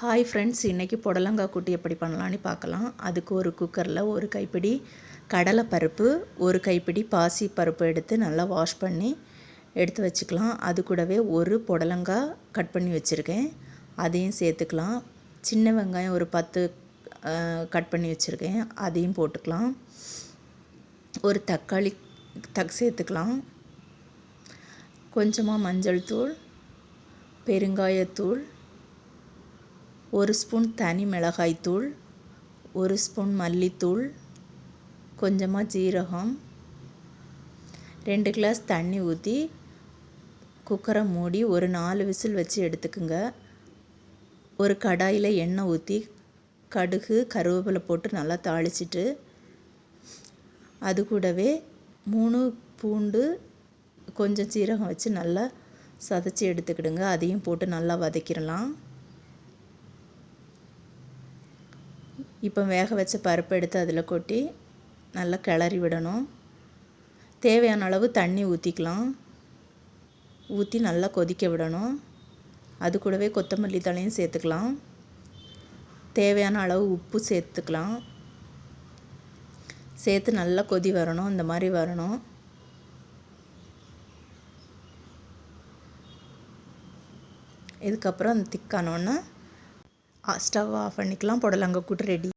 Hi friends இன்றைக்கி புடலங்காய் கூட்டி எப்படி பண்ணலான்னு பார்க்கலாம். அதுக்கு ஒரு குக்கரில் ஒரு கைப்பிடி கடலைப்பருப்பு ஒரு கைப்பிடி பாசி பருப்பு எடுத்து நல்லா வாஷ் பண்ணி எடுத்து வச்சுக்கலாம். அது கூடவே ஒரு புடலங்காய் கட் பண்ணி வச்சுருக்கேன். அதையும் சேர்த்துக்கலாம். சின்ன வெங்காயம் ஒரு பத்து கட் பண்ணி வச்சுருக்கேன். அதையும் போட்டுக்கலாம். ஒரு தக்காளி தக் சேர்த்துக்கலாம். கொஞ்சமாக மஞ்சள் தூள் பெருங்காயத்தூள் ஒரு ஸ்பூன் தனி மிளகாய்த்தூள் ஒரு ஸ்பூன் மல்லித்தூள் கொஞ்சமாக ஜீரகம் ரெண்டு கிளாஸ் தண்ணி ஊற்றி குக்கரை மூடி ஒரு நாலு விசில் வச்சு எடுத்துக்குங்க. ஒரு கடாயில் எண்ணெய் ஊற்றி கடுகு கருவேப்பிலை போட்டு நல்லா தாளிச்சிட்டு அது கூடவே மூணு பூண்டு கொஞ்சம் சீரகம் வச்சு நல்லா சதைச்சி எடுத்துக்கிடுங்க. அதையும் போட்டு நல்லா வதக்கிடலாம். இப்போ வேக வச்ச பருப்பு எடுத்து அதில் கொட்டி நல்லா கிளறி விடணும். தேவையான அளவு தண்ணி ஊற்றிக்கலாம் ஊற்றி நல்லா கொதிக்க விடணும். அது கூடவே கொத்தமல்லி தலையும் சேர்த்துக்கலாம். தேவையான அளவு உப்பு சேர்த்துக்கலாம். சேர்த்து நல்லா கொதி வரணும். இந்த மாதிரி வரணும். இதுக்கப்புறம் அந்த திக்கானோடனே ஸ்டவ் ஆஃப் பண்ணிக்கலாம். புடலங்க கூட்டு ரெடி